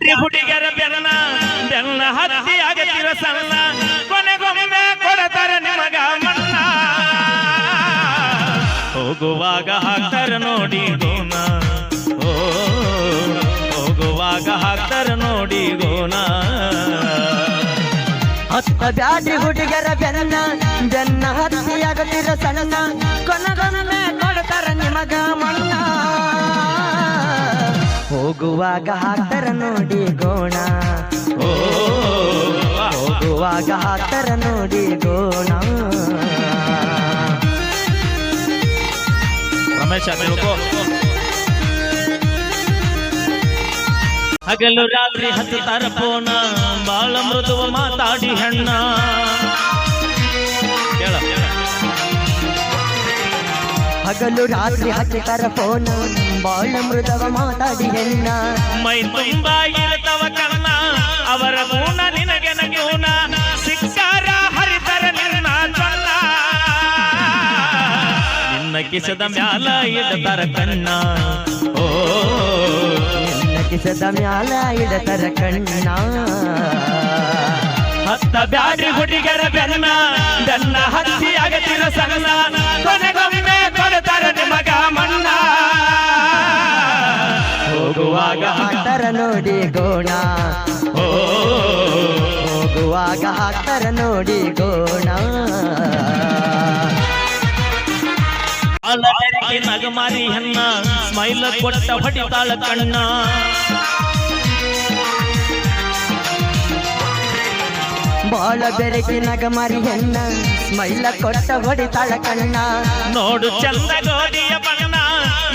Battery ಹುಡುಗರ ಬೆನ್ನ ಬೆನ್ನ ಹತ್ತಿ ಆಗತಿರ ಸಣ್ಣ. ಕೊನೆಗೊಮ್ಮೆ ಕೊಡತಾರ ನಿಮಗ ಮಣ್ಣ. ಹೋಗುವಾಗ ಹಾಕ್ತಾರ ನೋಡಿ ಗೋನ ಹೋಗುವಾಗ ಹಾಕ್ತಾರ ನೋಡಿ ಗೋನ ಹತ್ತ ಬ್ಯಾಡ್ರಿ ಹುಡುಗರ ಬೆನ್ನ ಬೆನ್ನ ಆಗತಿರ ಸಣ್ಣ. ಕೊನಗೊಮ್ಮೆ ಹೋಗುವಾಗ ಹಾಕ್ತಾರ ನೋಡಿ ಗೋಣ. ಹೋಗುವಾಗ ಹಾಕ್ತಾರ ನೋಡಿ ಗೋಣ. ರಮೇಶ ಹಗಲು ರಾತ್ರಿ ಹತ್ತಿ ತರಪೋಣ ಬಾಳ ಮೃದುವ ಮಾತಾಡಿ ಹೆಣ್ಣ. ಹಗಲು ರಾತ್ರಿ ಹತ್ತಿ ಫೋನ್ ಬಾಳ ಮೃದವ ಮಾತಾಡಿ ಹೆಣ್ಣ. ಮೈ ತುಂಬಾ ಇರತವ ಕಣ್ಣ ಅವರ ಗುಣ ನಿನಗೆ ನಗೂನ ಸಿಕ್ಕಾರ ಹರಿತರ ನಿನ್ನ ಚಲ್ಲ ನಿನ್ನ ಕಿಸದ ಮ್ಯಾಲ ಇಡತರ ಕಣ್ಣ. ಓ ನಿನ್ನ ಕಿಸದ ಮ್ಯಾಲ ಇಡತರ ಕಣ್ಣ. ಹತ್ತ ಬ್ಯಾಡಿ ಹುಡುಗರ ಬೆನ್ನ ಬೆನ್ನ ಹತ್ತಿ ಅಗತಿರ ಸಣ್ಣ ಗೋಣ ಹೋಗುವಾಗ ಹಾಕ್ತಾರ ನೋಡಿ ಗೋಣ. ನಗಮಾರಿ ಹೆಣ್ಣ ಸ್ಮೈಲ್ ಕೊಟ್ಟ ಹೊಡಿತಾಳ ಕಣ್ಣ. ಬಾಳ ಬೆರಗಿ ನಗಮಾರಿ ಹೆಣ್ಣ ಸ್ಮೈಲ ಕೊಟ್ಟ ಹೊಡಿತಾಳ ಕಣ್ಣ. ನೋಡು ಚಂದ ಗೋಡಿಯ ಬಣ್ಣ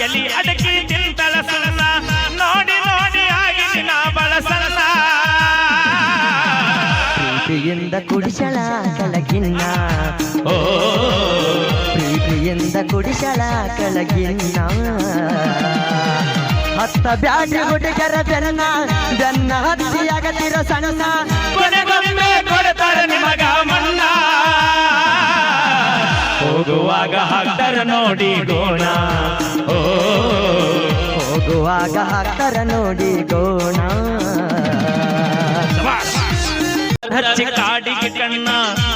ಎಲ್ಲಿ ಅಡಕಿ ಪ್ರೀತಿಯಿಂದ ಕುಡಿಸಳ ಕಳಗಿನ್ನ. ಓ. ಪ್ರೀತಿಯಿಂದ ಕುಡಿಸಳ ಕಳಗಿನ್ನ. ಹತ್ತ ಬ್ಯಾಡ್ರಿ ಹುಡುಗರ ಬೆನ್ನ ಬೆನ್ನ ಹತ್ತಿಯಾಗದಿರ ಸಣ್ಣ. ಕೊನೆಗೊಮ್ಮೆ ಕೊಡ್ತಾರೆ ನಿಮಗ ಮಣ್ಣ ಹೋಗುವಾಗ ಹಾಕ್ತಾರ ನೋಡಿ ಗೋಣ. ಓ. ಹೋಗುವಾಗ ಹಾಕ್ತಾರ ನೋಡಿ ಗೋಣ. ಹಚ್ಚಿ ಕಾಡಿಗೆ ಕಣ್ಣ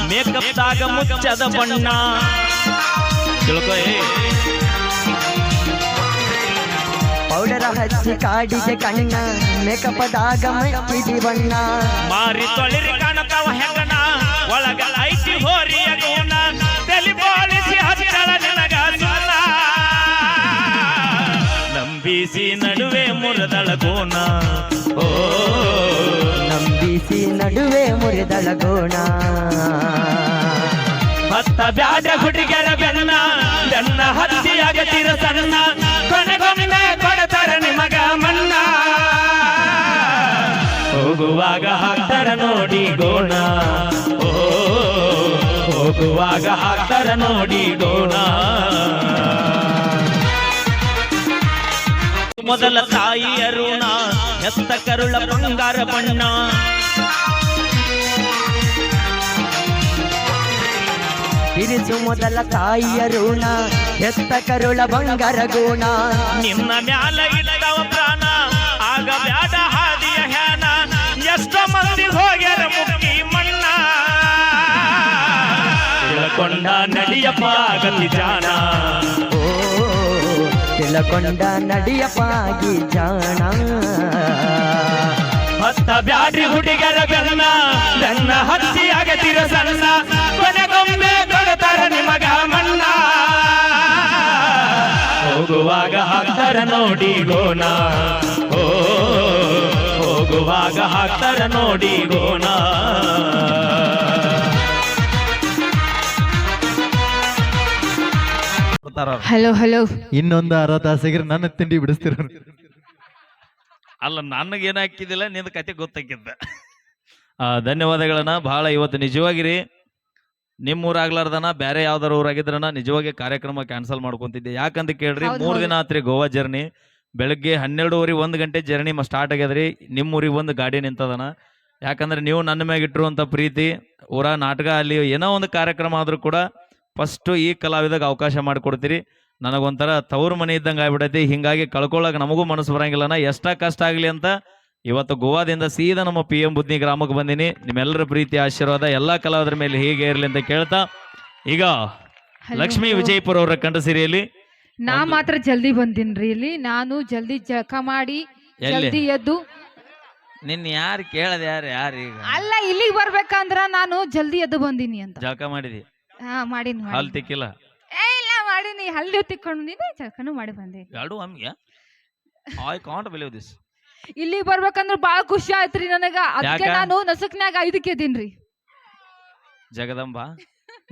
ಮೇಕಪ್ ದಾಗ ಮುಚ್ಚದ ಬಣ್ಣ. ತಿಳ್ಕೊ. ಪೌಡರ ಹಚ್ಚಿ ಕಾಡಿಗೆ ಕಣ್ಣ ಮೇಕಪ್ ದಾಗ ಮುಚ್ಚಿದಿ ಬಣ್ಣ. ಮಾರಿ ತೊಳಿರಿ ಕಾಣತಾವ ಹೆಂಗನ ಒಳಗ ಐತಿ ಹೋರಿಯ ಗುಣ ತಲಿ ಬಾಳಿಸಿ ಹಚ್ಚಳ ನನಗ. ನಂಬಿಸಿ ನಡುವೆ ಮುರದಳ ಗೋಣ ಓ. ನಂಬಿಸಿ ನಡುವೆ ಮುರಿದಳ ಗೋಣ. ಹತ್ತ ಬ್ಯಾಡ ಹುಡುಗರ ಬೆನ್ನ ಬೆನ್ನ ಹತ್ತಿಯಾಗತಿರ ಸಣ್ಣ. ಕೊನೆಗೊಮ್ಮೆ ಕೊಡತರ ನಿಮಗ ಮಣ್ಣ ಹೋಗುವಾಗ ಹಾಕ್ತಾರ ನೋಡಿ ಗೋಣ. ಓ, ಹೋಗುವಾಗ ಹಾಕ್ತಾರ ನೋಡಿ ಗೋಣ. ಮೊದಲ ತಾಯಿ ಅರುಣ ಎತ್ತ ಕರುಳ ಬಂಗಾರ ಬಣ್ಣ. ಇರಿಸು ಮೊದಲ ತಾಯಿಯ ಋಣ ಎತ್ತ ಕರುಳ ಬಂಗಾರ ಗುಣ. ನಿನ್ನ ಮ್ಯಾಲ ಇಲ್ಲದವ ಪ್ರಾಣ ಆಗ ಬ್ಯಾಡ ಹಾದಿಯ ಹ್ಯಾನ. ಎಷ್ಟ ಮಂದಿ ಹೋಗ್ಯಾರ ಮುಕ್ಕಿ ಮಣ್ಣ. ತಿಳ್ಕೊಂಡ ನಡಿಯಪ್ಪ ಜಾಣ ಓ ತಿಳಕೊಂಡ ಪಾಗಿ ಜಾಣ. ಹತ್ತ ಬ್ಯಾಡ್ರಿ ಹುಡುಗರ ಬೆನ್ನ ನನ್ನ ಹತ್ತಿ ಅಗತಿರ ಸಣ್ಣ. ಕೊನೆಗೊಮ್ಮೆ ಕೊಡ್ತಾರ ನಿಮಗ ಮಣ್ಣ ಹೋಗುವಾಗ ಹಾಕ್ತಾರ ನೋಡಿ ಗೋಣ. ಹೋಗುವಾಗ ಹಾಕ್ತಾರ ನೋಡಿ ಗೋಣ. ಹಲೋ ಹಲೋ ಇನ್ನೊಂದು ಅರ್ಧ ತಾಸಿಗೆ ನನ್ನ ತಿಂಡಿ ಬಿಡಿಸ್ತೀರ ಅಲ್ಲ ನನಗೇನು ಹಾಕಿದಿಲ್ಲ ನಿಂದ ಕತೆ ಗೊತ್ತಾಕಿದ್ದ ಆ, ಧನ್ಯವಾದಗಳನ್ನ ಬಹಳ ಇವತ್ತು ನಿಜವಾಗಿರಿ. ನಿಮ್ಮ ಊರಾಗ್ಲಾರ್ದನ ಬೇರೆ ಯಾವ್ದಾರ ಊರಾಗಿದ್ರನ ನಿಜವಾಗಿ ಕಾರ್ಯಕ್ರಮ ಕ್ಯಾನ್ಸಲ್ ಮಾಡ್ಕೊಂತಿದ್ದೆ. ಯಾಕಂತ ಕೇಳ್ರಿ ಮೂರು ಮೂರ್ ದಿನ ಆತ್ರಿ ಗೋವಾ ಜರ್ನಿ. ಬೆಳಗ್ಗೆ ಹನ್ನೆರಡುವರೆ ಒಂದು ಗಂಟೆ ಜರ್ನಿ ಸ್ಟಾರ್ಟ್ ಆಗ್ಯದ್ರಿ. ನಿಮ್ಮ ಊರಿಗೆ ಒಂದು ಗಾಡಿ ನಿಂತದನ. ಯಾಕಂದ್ರೆ ನೀವು ನನ್ನ ಮ್ಯಾಗ ಇಟ್ಟಿರುವಂಥ ಪ್ರೀತಿ ಊರ ನಾಟಕ ಅಲ್ಲಿ ಏನೋ ಒಂದು ಕಾರ್ಯಕ್ರಮ ಆದ್ರೂ ಕೂಡ ಫಸ್ಟು ಈ ಕಲಾವಿದಾಗ ಅವಕಾಶ ಮಾಡಿಕೊಡ್ತೀರಿ. ನನಗೊಂಥರ ತವ್ರ ಮನೆ ಇದ್ದಂಗೆ ಆಗ್ಬಿಡೈತಿ ಹಿಂಗಾಗಿ ಕಳ್ಕೊಳ್ಳೋಕೆ ನಮಗೂ ಮನಸ್ಸು ಬರಂಗಿಲ್ಲನ. ಎಷ್ಟ ಕಷ್ಟ ಆಗಲಿ ಅಂತ ಇವತ್ತು ಗೋವಾದಿಂದ ಸೀದಾ ನಮ್ಮ ಪಿ ಎಂ ಬುದ್ನಿ ಗ್ರಾಮಕ್ಕೆ ಬಂದೀನಿ. ನಿಮ್ಮೆಲ್ಲರ ಪ್ರೀತಿ ಆಶೀರ್ವಾದ ಎಲ್ಲ ಕಲಾವಿದರ ಮೇಲೆ ಹೀಗೆ ಇರಲಿ ಅಂತ ಕೇಳ್ತಾ. ಈಗ ಲಕ್ಷ್ಮೀ ವಿಜಯಪುರ ಅವರ ಕಂಡ ಸಿರಿಯಲ್ಲಿ ನಾ ಮಾತ್ರ ಜಲ್ದಿ ಬಂದಿನ್ರಿ ಇಲ್ಲಿ. ನಾನು ಜಲ್ದಿ ಜಳಕ ಮಾಡಿ ಎಲ್ಲಿ? ಜಲ್ದಿ ಎದ್ದು. ನಿನ್ನ ಯಾರು ಕೇಳದ ಯಾರು ಯಾರು ಈಗ? ಅಲ್ಲ ಇಲ್ಲಿಗೆ ಬರ್ಬೇಕಂದ್ರ ನಾನು ಜಲ್ದಿ ಎದ್ದು ಬಂದೀನಿ ಅಂತ. ಜಳಕ ಮಾಡಿದಿ? ಹಾ ಮಾಡಿನಿ ಹಾಲು ತಿಕ್ಕಿಲ್ಲ? ಏ ಇಲ್ಲ ಮಾಡಿನಿ. ಹಲ್ಲು ತಿಕ್ಕೊಂಡು ಬಂದಿನಿ ಜಳಕನು ಮಾಡಿ ಬಂದೆ. ಎರಡು ಅಮ್ಮಿಯ ಐ ಕಾಂಟ್ ಬಿಲೀವ್ ದಿಸ್ ಇಲ್ಲಿ ಬರ್ಬೇಕಂದ್ರ ಬಾಳ ಖುಷಿ ಆಯ್ತ್ರಿ ನನಗ. ಅದಕ್ಕೆ ಯಾಕ? ನಾನು ನಸಕ್ನ್ಯಾಗ ಐದಕ್ಕೆ ಇದೀನ್ರಿ ಜಗದಂಬ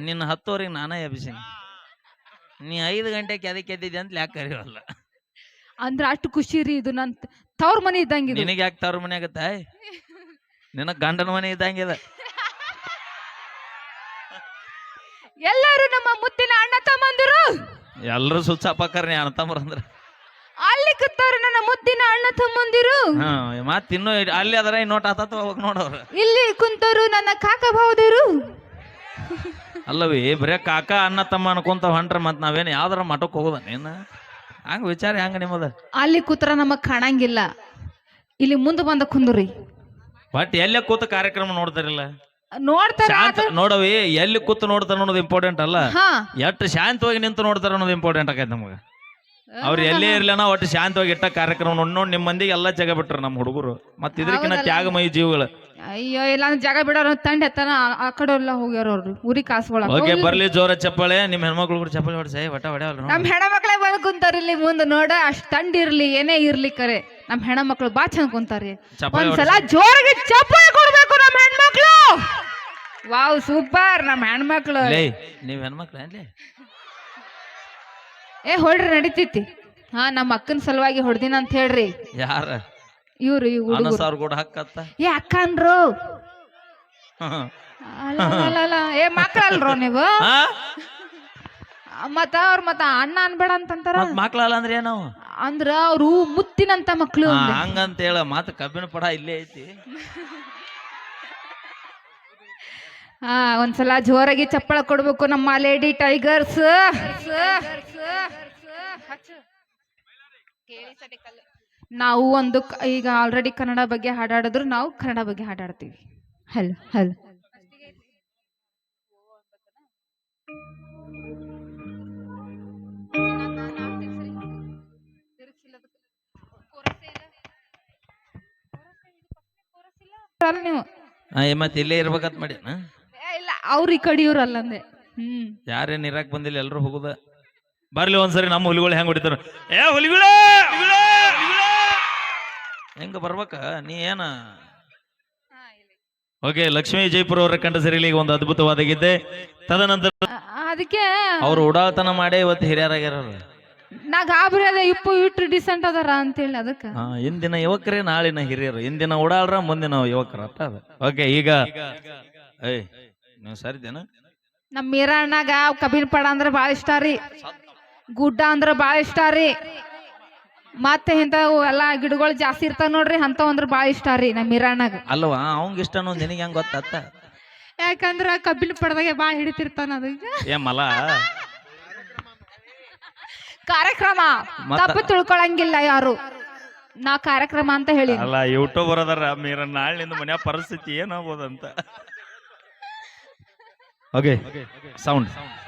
ನಿನ್ನ ಹತ್ತೋರಿಗೆ ನಾನೇ ಎಬ್ಸೀನಿ ನೀ ಐದು ಗಂಟೆಗೆ ಅದಕ್ಕೆ ಎದ್ದಿದ್ದೆ ಅಂತ ಯಾಕೆ ಕರೆಯೋಲ್ಲ ಅಂದ್ರ ಅಷ್ಟು ಖುಷಿ ರೀ ಇದು ನನ್ ತವ್ರ ಮನಿ ಇದ್ದಂಗೆ ಇದು. ನಿನಗೆ ಯಾಕೆ ತವ್ರ ಮನೆ ಆಗತ್ತ? ನಿನ್ನ ಗಂಡನ ಮನೆ ಇದ್ದಂಗಿದೆ ಎಲ್ಲರೂ ನಮ್ಮ ಮುತ್ತಿನ ಅಣ್ಣ ತಮ್ಮಂದಿರು. ಎಲ್ಲರೂ ಸುಚ್ಚಾಪಕ್ಕರ್ ಅಣ್ಣ ತಮ್ಮರು ಅಂದ್ರೆ. ಅಲ್ಲಿ ಕೂತಾರ ನನ್ನ ಮುತ್ತಿನ ಅಣ್ಣ ತಮ್ಮಂದಿರು. ಹಾ ಮತ್ ಇನ್ನು ಅಲ್ಲಿ ಅದರ ನೋಟ್ ಆತ ಹೋಗಿ ನೋಡವ್ರ ಇಲ್ಲಿ ಕುಂತರು ನನ್ನ ಕಾಕ ಭಾವದರು. ಅಲ್ಲವೇ ಬರೇ ಕಾಕ ಅಣ್ಣ ತಮ್ಮ ಅನ್ಕೊಂತ ಹೊಂಟ್ರ ಮತ್ ನಾವೇನು ಯಾವ್ದಾರ ಮಠಕ್ಕೆ ಹೋಗೋದ ನೀನು? ಹಂಗ ವಿಚಾರ ಹೆಂಗ ನಿಮ್ಮದ? ಅಲ್ಲಿ ಕೂತ್ರ ನಮಗ್ ಕಾಣಂಗಿಲ್ಲ. ಇಲ್ಲಿ ಮುಂದೆ ಬಂದ ಕುಂದ್ರಿ. ಬಟ್ ಎಲ್ಲೇ ಕೂತ ಕಾರ್ಯಕ್ರಮ ನೋಡ್ತಾರಿಲ್ಲ? ನೋಡ್ತಾರ ನೋಡವಿ ಎಲ್ಲಿ ಕೂತು ನೋಡ್ತಾರ ಅನ್ನೋದು ಇಂಪಾರ್ಟೆಂಟ್ ಅಲ್ಲ? ಎಷ್ಟು ಶಾಂತವಾಗಿ ನಿಂತು ನೋಡ್ತಾರ ಅನ್ನೋದು ಇಂಪಾರ್ಟೆಂಟ್ ಆಗೈತೆ ನಮಗೆ. ಅವ್ರು ಎಲ್ಲೇ ಇರ್ಲಿನ ಒಟ್ಟು ಶಾಂತವಾಗಿ ಇಟ್ಟ ಕಾರ್ಯಕ್ರಮ ನೋಡಿ ನೋಡಿ ನಿಮ್ಮ ಮಂದಿಗೆ ಎಲ್ಲ ಜಗ ಬಿಟ್ರು ನಮ್ಮ ಹುಡುಗರು. ಮತ್ತೆ ಇದಕ್ಕಿಂತ? ತ್ಯಾಗಮಯಿ ಜೀವಗಳು. ಅಯ್ಯೋ ಇಲ್ಲ ಅಂದ್ರೆ ಜಾಗ ಬಿಡೋರು ತಂಡ ಎತ್ತನ ಆ- ಕಡೆ ಎಲ್ಲ ಹೋಗ್ಯಾರ ಅವ್ರು. ಊರಿ ಕಾಸ್ಕೊಳಕ್ ಓಕೆ ಬರ್ಲಿ ಜೋರ ಚಪ್ಪಾಳೆ. ನಿಮ್ಮ ಹೆಣ್ಮಕ್ಳು ಕೂಡ ಚಪ್ಪಾಳೆ ಹೊಡ್ಸ. ಒಟ್ಟ ಹೊಡ್ಯಾವಲ್ಲ ನಮ್ ಹೆಣ್ಮಕ್ಳೇ ಬಂದ್ ಕುಂತಾರ ಇಲ್ಲಿ ಮುಂದೆ ನೋಡ ಅಷ್ಟ್ ತಂಡ ಇರ್ಲಿ ಏನೇ ಇರ್ಲಿ ಕರೆ. ನಮ್ಮ ಹೆಣ್ಮಕ್ಳು ಬಾ ಚಂದ ಕುಂತಾರಿ ಒಂದ್ಸಲ ಜೋರಾಗಿ ಚಪ್ಪಾಳೆ ವಾವ್ ಸೂಪರ್. ನಮ್ಮ ಹೆಣ್ಮಕ್ಳು. ಲೇ ನೀವ್ ಹೆಣ್ಮಕ್ಳು ಏನ್ಲೇ? ಏ ಹೊಡ್ರಿ ನಡಿತೈತಿ. ಹಾ ನಮ್ಮ ಅಕ್ಕನ ಸಲುವಾಗಿ ಹೊಡ್ದಿನ ಅಂತ ಹೇಳ್ರಿ. ಯಾರ? ಇವ್ರು ಇವ್ರು ಅನ್ನ ಹುಡುಗರು ಕೂಡ ಹಾಕತ್ತ ಏ ಅಕ್ಕ ಅನ್ರು ಅಲ್ಲ, ಅಲ್ಲ, ಅಲ್ಲ. ಏ ಮಕ್ಕಳಲ್ರೋ ನೀವು? ಹಾ? ಮತ್ತ ಅವ್ರ ಮತ್ತ ಅಣ್ಣ ಅನ್ಬೇಡ ಅಂತಂತಾರ? ಮತ್ ಮಕ್ಳಲ್ಲ ಅಂದ್ರೆ ಏನವು ಅಂದ್ರ ಅವ್ರು ಮುತ್ತಿನಂತ ಮಕ್ಳು ಹಾ. ಹಂಗಂತ ಹೇಳ ಮತ್ ಕಬ್ಬಿನ ಪಡ ಇಲ್ಲೇ ಐತಿ. ಹಾ ಒಂದ್ಸಲ ಜೋರಾಗಿ ಚಪ್ಪಳ ಕೊಡ್ಬೇಕು ನಮ್ಮ ಲೇಡಿ ಟೈಗರ್ಸ್. ನಾವು ಒಂದು ಕ- ಈಗ ಆಲ್ರೆಡಿ ಕನ್ನಡ ಬಗ್ಗೆ ಹಾಡಾಡಿದ್ರು ನಾವು ಕನ್ನಡ ಬಗ್ಗೆ ಹಾಡಾಡ್ತೀವಿ. ಹಲ್ ಹಲ್. ನೀವು ಮತ್ತೆ ಇಲ್ಲೇ ಇರ್ಬೇಕಂತ ಮಾಡಿ ಅವ್ರ ಈ ಕಡೆ ಯಾರೇ ಹ್ಮ್. ಯಾರೇನ್ ಇರಾಕ್ ಬಂದಿಲ್ಲ ಎಲ್ರು ಹೋಗುದ. ಬರ್ಲಿ ಒಂದ್ಸರಿ ನಮ್ಮ ಹುಲಿಗಳು ಹೆಂಗ್ ಹೊಡಿತಾರ. ಏ ಹುಲಿಗಳು! ಹೆಂಗ ಬರ್ಬೇಕ? ನೀ ಏನ? ಓಕೆ ಲಕ್ಷ್ಮಿ ಜೈಪುರ ಅವರ ಕಂಡ ಸರಿಲಿ ಒಂದು ಅದ್ಭುತವಾದ ತದನಂತರ ಅದಕ್ಕೆ ಅವ್ರು ಉಡಾಳ್ತನ ಮಾಡೇ ಇವತ್ತು ಹಿರಿಯರಾಗ್ಯಾರ ನಾ ಗಾಬರಿ ಅದ ಇಪ್ಪು ಇಟ್ಟು ಡಿಸೆಂಟ್ ಅದಾರ ಅಂತೇಳಿ ಅದಕ್ಕೆ. ಹಾ ಇಂದಿನ ಯುವಕರೇ ನಾಳಿನ ಹಿರಿಯರು. ಇಂದಿನ ಉಡಾಳ್ರ ಮುಂದಿನ ಯುವಕರ ಅಂತ ಅದ. ಓಕೆ ಈಗ ಏಯ್ ನೀವು ಸರಿದೇನ ನಮ್ಮ ಮೀರಣ್ಣಗ ಕಬ್ಬಿನ ಪಡ ಅಂದ್ರೆ ಬಾಳ ಇಷ್ಟ ರೀ. ಗುಡ್ಡ ಅಂದ್ರೆ ಬಾಳ ಇಷ್ಟ ರೀ. ಮತ್ತೆ ಇಂಥವು ಎಲ್ಲ ಗಿಡಗಳು ಜಾಸ್ತಿ ಇರ್ತಾವ ನೋಡ್ರಿ ಅಂತವ್ ಅಂದ್ರೆ ಬಾಳ ಇಷ್ಟ ರೀ ನಮ್ಮ ಮೀರಣ್ಣಗ. ಅಲ್ವಾ? ಅವಂಗ ಇಷ್ಟ ನಿನಗೆ ಹೆಂಗ್ ಗೊತ್ತಾತ? ಯಾಕಂದ್ರ ಕಬ್ಬಿನ ಪಡದಾಗೆ ಬಾಳ ಹಿಡಿತಿರ್ತಾನ ಅದು ಏ ಮಲ. ಕಾರ್ಯಕ್ರಮ. ಮತ್ತ- ತಪ್ಪು ತಿಳ್ಕೊಳಂಗಿಲ್ಲ ಯಾರು. ನಾ ಕಾರ್ಯಕ್ರಮ ಅಂತ ಹೇಳಿ ಅಲ್ಲ ಯೂಟ್ಯೂಬರ್ ಅದಾರ ಮೀರ ನಾಳಿನಿಂದ ಮನೆಯ ಪರಿಸ್ಥಿತಿ ಏನಾಗ್ಬೋದಂತ ಓಕೆ ಸೌಂಡ್